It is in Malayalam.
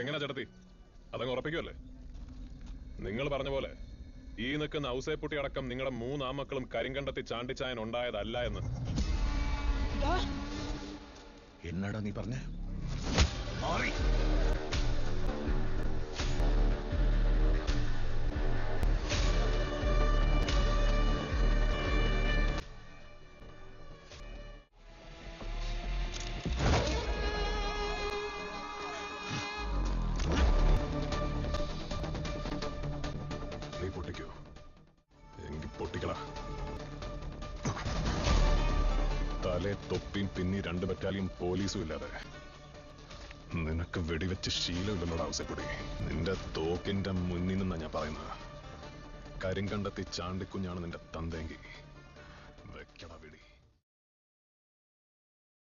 എങ്ങനെ ചേട്ടത്തി? അതങ്ങ് ഉറപ്പിക്കുമല്ലേ നിങ്ങൾ പറഞ്ഞ പോലെ ഈ നിൽക്കുന്ന ഔസേപ്പുട്ടി അടക്കം നിങ്ങളുടെ മൂന്നാമക്കളും കരിങ്കണ്ടത്തി ചാണ്ടിച്ചായൻ ഉണ്ടായതല്ല എന്ന്. എന്നാടാ നീ പറഞ്ഞ? നീ തലേ തൊപ്പിയും പിന്നി രണ്ട് ബറ്റാലിയും പോലീസും ഇല്ലാതെ. നിനക്ക് വെടിവെച്ച് ശീലമില്ലെന്നോട് ആവശ്യപ്പെടി. നിന്റെ തോക്കിന്റെ മുന്നിൽ നിന്നാ ഞാൻ പറയുന്നത്. കരിങ്കണ്ടത്തി ചാണ്ടിക്കുഞ്ഞാണ് നിന്റെ തന്തയെങ്കിൽ